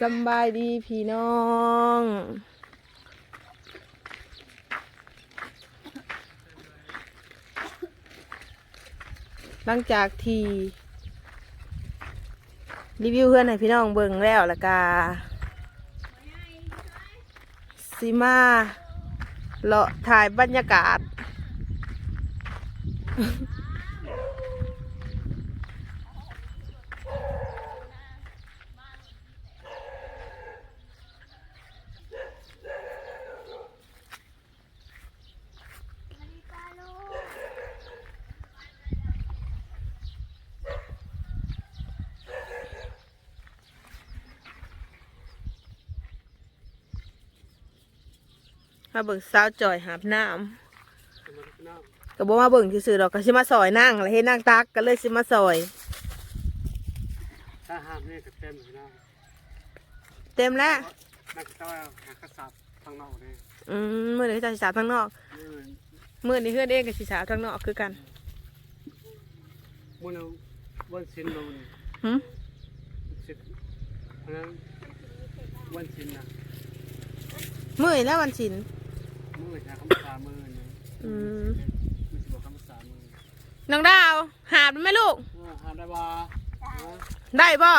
สำบายดีพี่น้อง หลังจากที่ รีวิวเพื่อนให้พี่น้องเบิ่งแล้วล้วก็สิมาเลาะถ่ายบรรยากาศ มาเบิ่งสาวจอยหาบน้ำก็บอกมาเบิ่งซื่อๆดอกก็สิมาซอยนั่งแล้วเห็นนั่งตักก็เลยสิมาซอยถ้าห้ามนี่ก็เต็มเลยนะเต็มแล้วนักเต้าหากระสับทางนอกนี่อืมมื่อนี้จะสิสาวทางนอกมือมื่อนี้เพื่อนเองกับสิสาวทางนอกคือกันมือเราวันสินเราเนี่ยหึสินเพราะนั้นวันสินนะมื่อนี้แล้ววันศิล มือหาคำภาษามือเนี่ยอืมมือสิบอกคำภาษามือน้องดาว หาบไหมลูกเออหาได้ว่าได้บ่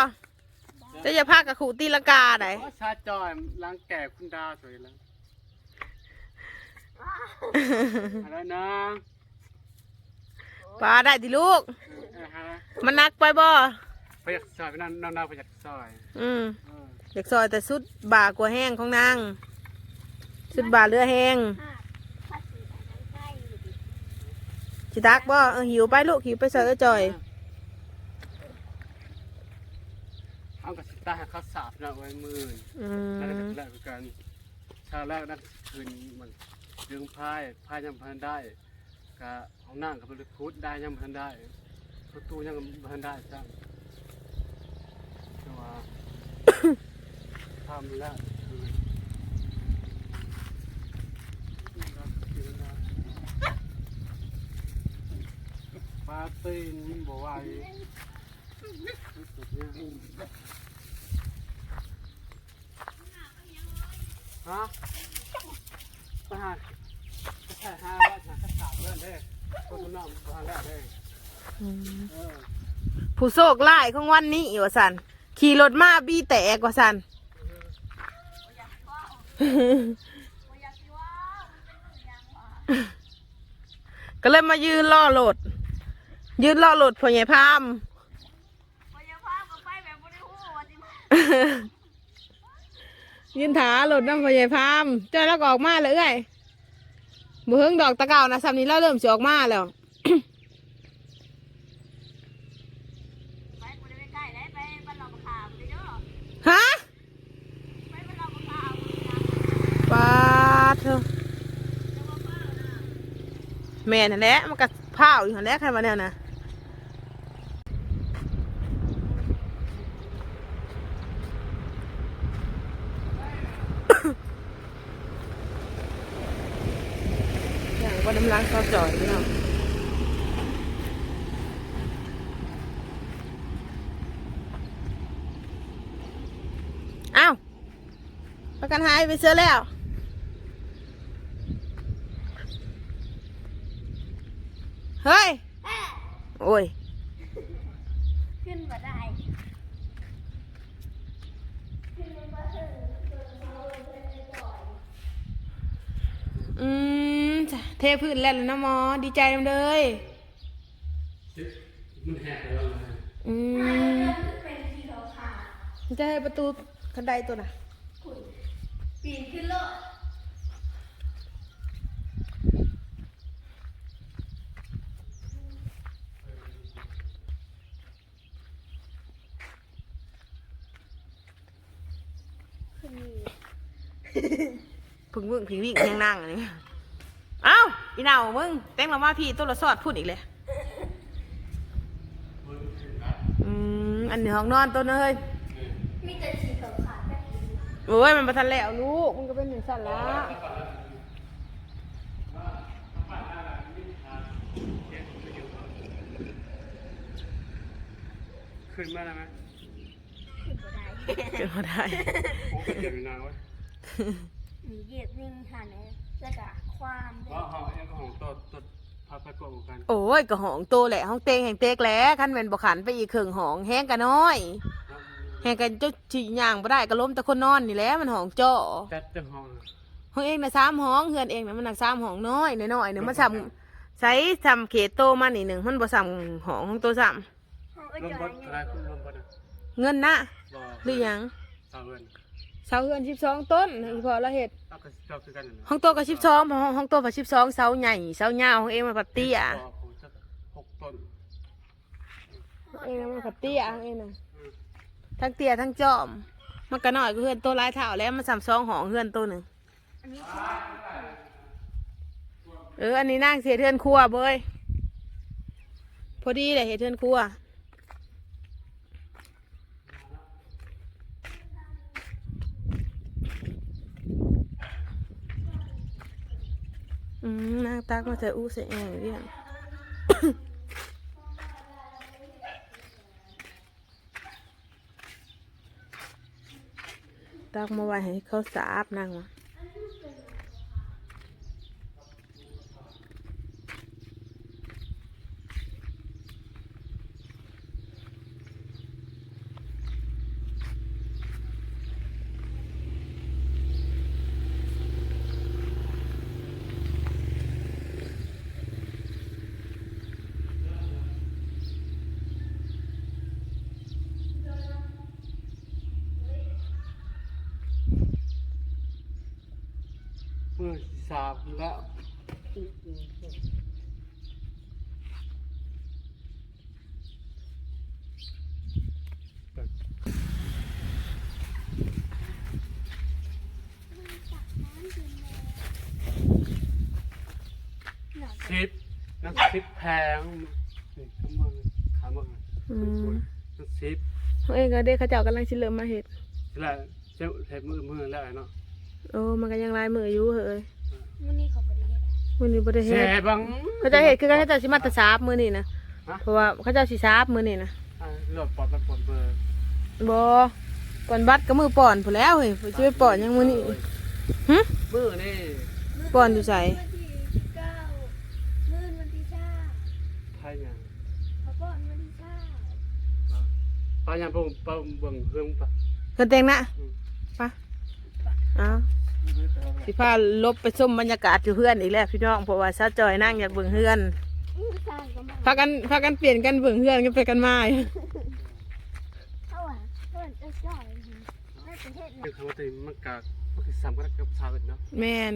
จะอย่าพากับขู่ตีลงกาไหนเพราะชาจอยล้างแก่คุณดาวสวยแล้วอะไรนะปลาได้ดิลูก เออฮะมันนักไปบ่ประหยัดซอยไปนั่นน้องดาวประหยัดซอยอืมเออ เด็กซอยแต่สุดบ่ากว่าแห้งของนาง สุดบ่าเรือแห้งสิตักบ่เออหิวไปลูกหิวไปเสิร์ฟจอยเอากระสิตาให้เขาสาบนะไว้มืออืนั่นมก็แรกคือการชาแรกนั่นคืนมันดึงพายพายยังพันได้กะของนั่งกับบริคุดได้ยังพันได้ประตูยังพันได้จ้ะแต่ว่า ทำแล้ว คืนปลาตีนมันบอกว่าอีฮะไปหาไปหาหาว่าหากระสาบเล่นเด้คนน้ำมาแล้วเด้เออผู้โชคร้ายของวันนี้ว่าสันขี่รถมาบี้แตกว่าสันก็เลยมายืนล่อรถ ยืนล่อรถพ่อใหญ่พามยืนถารถน้ำพ่อใหญ่พามเจ้าแล้วก็ออกมาเลยเอ้ยบุเฮิงดอกตะเกานะซ้ำนี้เราเริ่มสิออกมาแล้วฮะปาดเถอะแม่นั่นแหละมันก็เผาอยู่นั่นแหละใครมาแนวนะ อย่านข้าวจ่อยพี่น้องอ้าวประกันหายไปเสื้อแล้วเฮ้ย โอ้ย ขึ้นมาได้ อืม จ้ะเทพื้นแล้วล่ะนะหมอ ดีใจนำเลยมันแหกแล้วนะอืมจะให้ประตูคันไดตัวน่ะปีนขึ้นโลดพึ่งมึงพิงวิ่งยังนั่งอันนี้เอ้าอีเหนามึงแต่งมามาพี่ตัวละสอดพูดอีกเลยอืมอันนี้ห้องนอนตัวเนยมีแต่สีขาวขาดแค่นี้โอ้ยมันประทันแล้วลูกมันก็เป็นหนึ่งสั่นละขึ้นมาแล้วไหมขึ้นมาได้เป็นบ่ได้โอ้ยเจ็บอยู่นานเว้ยมีเหยียบนิ่งหันเลย แล้วก็ความด้วว่ายห้องเอ็งก็ห้องตัวตัวพาไปกว่ากันโอ้ยก็หองโตแหละห้องเตงแห่งเตกแหล้วคันแม่นบ่ขันไปอีกครึ่งหองแห้งก็น้อย แห่งกันเจ้าสิย่างบ่ได้ก็ล้มแต่คนนอนนี่แหละมันหองจ้อจัดเต็มห้องห้องเองน่ะ3ห้องเฮือนเองน่ะมันน่ะ3ห้องน้อยน้อยๆนึงมันซ้ำใช้ซ้ำเขตโตมานี่หนึงมันบ่ซ้ำห้องของโตซ้ำห้องก็รวมจบอยดนี่อะไรคุณรวมบดอะเงินนะบ่หรือหยังสาวเงิน เสาเฮือน12ต้นให้พอละเฮ็ดเอาก็เจ้าคือกันนั่นห้องโตก็12ห้องห้องโตก็12เสาใหญ่เสาวยาวของเองมันปัดเตี้ยบ่ผมจะหกต้นเองมันปัดเตี้ยเองน่ะทั้งเตี้ยทั้งจอม มันก็น้อยก็เฮือนโตหลายเท่าแล้วมันซ้ำสองห้องเฮือนโตหนึงอันนี้เอออันนี้นั่งเสียเทือนครัวเบยพอดีเลยเห็ดเทือนครัว อืมนาง ตักมาแต่อู้เสียเองเรียนตักมาไว้ให้เขาสาบนางวะ เมื่อ สามแล้วหนักสิบนักสิบแพงนี่ขมือขามืออืมนักสิบเอ้ยก็เด็กเขาเจ้ากำลังชิเริ่มมาเห็ดแล้วเจ้าเห็ดมือมือแล้วไอ้เนาะโอ้มันก็ยังลายมืออยู่เฮ้ย มื้อนี้เขาบ่ได้เฮ็ดอะมือนี้บ่ได้แช่เฮ็ดบัง เขาจะเห็ดคือเขาเจะสิมาแตะสาบมือนี่นะฮะ เพราะว่าเขาเจะสิสาบมือนี่นะอ่าหลดปอดมันปอดเบอร์บ่ก่อนบัดก็มือป่อนผู้นแหล้วเฮ้ยจะไปป่อนยังมือนี่หึมือนี่ป่อนอยู่ใสวันที่สิบเก้ามื้อวันที่เก้าไทยยังเขาป้อนวันที่เก้าปลายังเบิ่งปลาเบิ่งเฮืองปะเพิ่นแต่งหนะไปอ้าว สิพาลบไปชมบรรยากาศอยู่เพื่อนอีกแล้วพี่น้องเพราะว่าซาจอยนั่งอยากเบิ่งเฮือนอื้อสร้างก็มาพากันพากันเปลี่ยนกันเบิ่งเฮือนกันไปกันมาอยู่เข้าอะเพิ่นจะจ่อยในประเทศคือน่ะคำว่าตีมันกะมันคือซ้ำกันกับชาวอื่นเนาะแม่น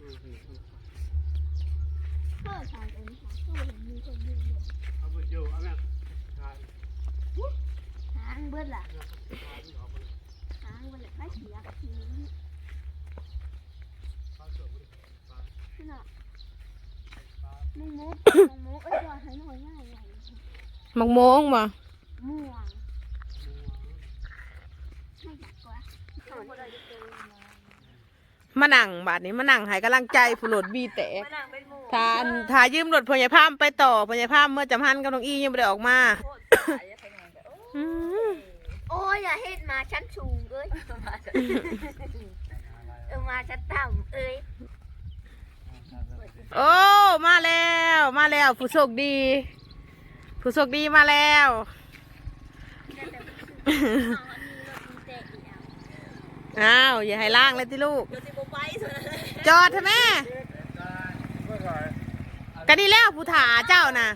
อืมอืมอืมเข้าทางอื่นค่ะเข้าเห็นมีคนอยู่อยู่เอาไปอยู่เอาแม่ทานหางเบิดล่ะหางเบิดล่ะไปเสียทีนี้พี่น้อง มุงมุกมุงมุกเอ้ยจอยให้หน่อยง่ายใหญ่มักโมงบ่ม่วงไม่อยากกว่าเขาบ่ได้เจอมามานั่งบาดนี้มานั่งให้กำลังใจผู้โหลดบีแตกมานั่งเป็นหมู่ทานทายืมรถพญาพามไปต่อพญาพามเมื่อจำพันกับน้องอียังไม่ได้ออกมาอืมโอ้ยอย่าเฮ็ดมาชั้นสูงเอ้ยเออมาชั้นต่ำเอ้ย โอ้ มาแล้ว มาแล้ว ผู้โชคดี ผู้โชคดีมาแล้ว อ้าว อย่าให้ล่างเลยที่ลูก จอดเถอะแม่ก็ดีแล้วผู้ถาเจ้าน่ะ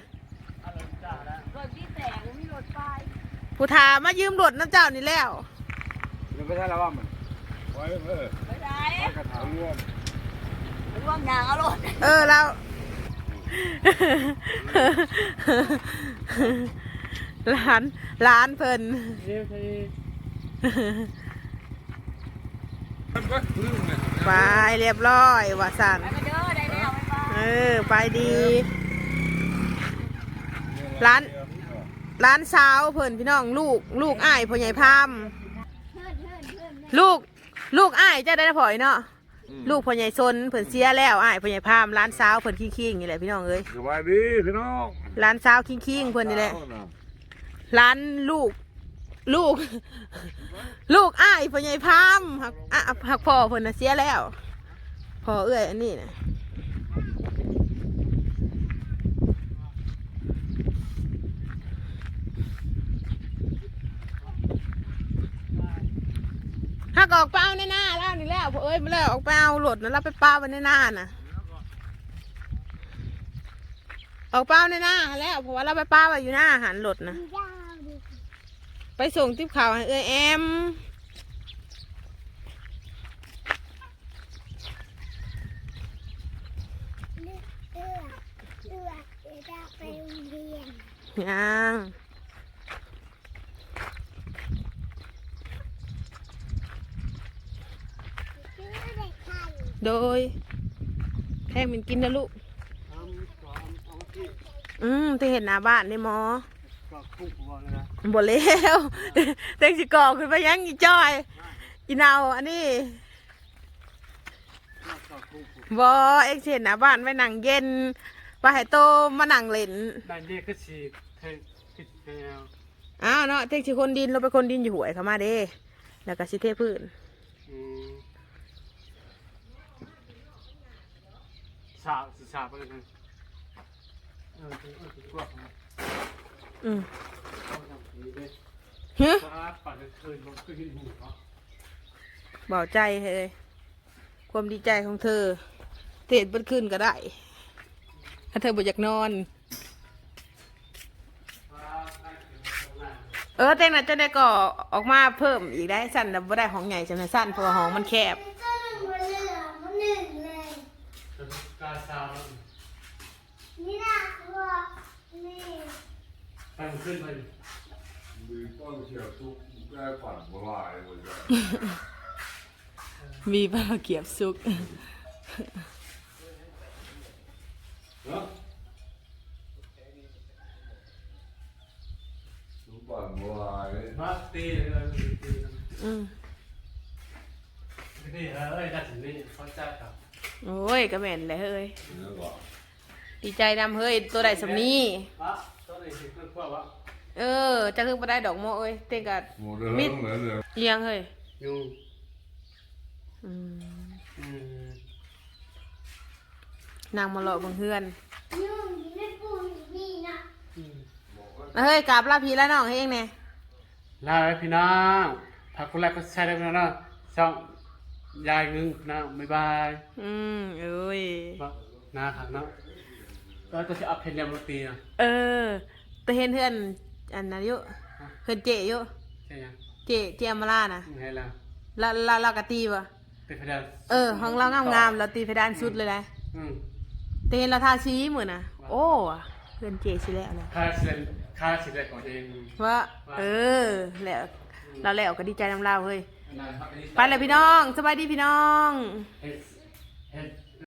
รถพี่แตกมีรถไฟผู้ถามายืมรถน้ำเจ้านี่แล้วมันไม่ใช่แล้วว่ามันไว้เออไม่ได้ ร่วมร่วมยางเอารถเออเราร้านร้านเพิ่นไปเรียบร้อยว่าสันไปกันเด้อได้แล้วไปบ้านเออ ไปดีร้านร้านสาเพิ่นพี่น้องลูก ลูกอ้ายพ่อใหญ่พามลูก ลูกอ้ายจ้าได้ผอยเนาะ ลูกพ่อใหญ่ซนเพิ่นเสียแล้วอ้ายพ่อใหญ่พามร้านสาวเพิ่นคิงๆนี่แหละพี่น้องเอ้ยสบายดีพี่น้องร้านสาวคิงๆเพิ่นนี่แหละร้านลูก ลูก ลูกอ้ายพ่อใหญ่พามหักอะหักพ่อเพิ่นน่ะเสียแล้วพ่อเอื้อยอันนี้น่ะ หักออกเป้าในหน้าแล้วนี่แล้วพ่อเอ้ยมาแล้วออกเป้าหลดนะแล้วไปเป้าไว้ในหน้าน่ะ ออกเป้าในหน้าแล้วเพราะว่าเราไปเป้าไว้อยู่หน้าอาหารหลดนะยาวดิไปส่งทิปข่าวให้เอ้ยแอมเลือกเลือกเลือกเดี๋ยวจะไปโรงเรียน ยัง ชื่อเด็กไทย โดยแค่มินกินนะลูกทำสอนเอาที่อืมที่เห็นหน้าบ้านนี่หมอก็คุ้มหัวเลยนะบ่แล้วเต็งสิกอกขึ้นไปยังอีจอย อีนาวอันนี้ก็คุ้มหัวบอเอ็กสิเห็นหน้าบ้านไว้นั่งเย็นว่าให้โตมานั่งเล่นได้เรียกก็ฉีดเทติดแนวอ้าวเนาะเต็งสิคนดินเราไปคนดินอยู่หวยเขามาเด้แล้วก็สิเทพื้น อืม สาสิสาบไปเลยนะเออเออตัวของอืมเขาทำนี้เลยฮึฟ้าปัดคืนลงขึ้นหูเขาเบาใจเฮ้ยความดีใจของเธอ เทศบันขึ้นก็ได้ ถ้าเธอบ่อยากนอนฟ้าได้ถึงตรงนั้นเออเต็งน่ะจะได้ก่อออกมาเพิ่มอีกได้สั้นแต่บ่ได้ห้องใหญ่จำนวนสั้นเพราะว่าห้องมันแคบนเรือมันหนึ่งเลย จะการสาว นี่นะว่านี่ ตั้งขึ้นไปมีต้นเขียวซุกแก้ฝันโบราณเลยจ้ะมีปลาเกียบซุก เนาะซุกฝันโบราณเลยมาตีเลยตีอืมนี่เอ้ยได้ถึงนี่เขาจัดกับโอ้ยก็แม่นเลยเฮ้ยนี่ก็ดีใจนำเฮ้ยตัวใดสำนี้วะต้นนี้คือเพื่อนพวกวะ เออจะคือบ่ได้ดอกโมเอ้ยเต็งกัโมเดลเหมือนเลยเลี้ยงเฮ้ยยุงอืมอืมนางมาหลอกบังเฮือนยุ่งอยู่ในปูอยู่นี่นะอืมเฮ้ยกราบลาพี่แล้วน้องให้เองเนี่ยลาไปพี่น้องผักคนแรกก็ใช้ได้พี่น้องนะช่องยายงึงนะบ๊ายบายอืมเอ้ยว่านาขังเนาะแล้วก็จะอัพเพลงเรียมดนตรีนะ เออแต่เห็นเพื่อน อันนั้นอยู่เพื่อนเจอยู่ใช่ยังเจเจอมาล่านะไม่ให้แล้วลาลาลากะตีปะเป็นพยานเออของเรางามงามๆเราตีเพดานสุดเลยนะอืมแต่เห็นเราทาชี้เหมือนนะโอ้เพื่อนเจสิแล้วนะค่าเสียค่าเสียก่อนเองว่าเออแล้วเราแล้วก็ดีใจน้ำเราเฮ้ยอันนั้นครับอันนี้ไปเลยพี่น้องสบายดีพี่น้อง เฮ็ดเฮ็ด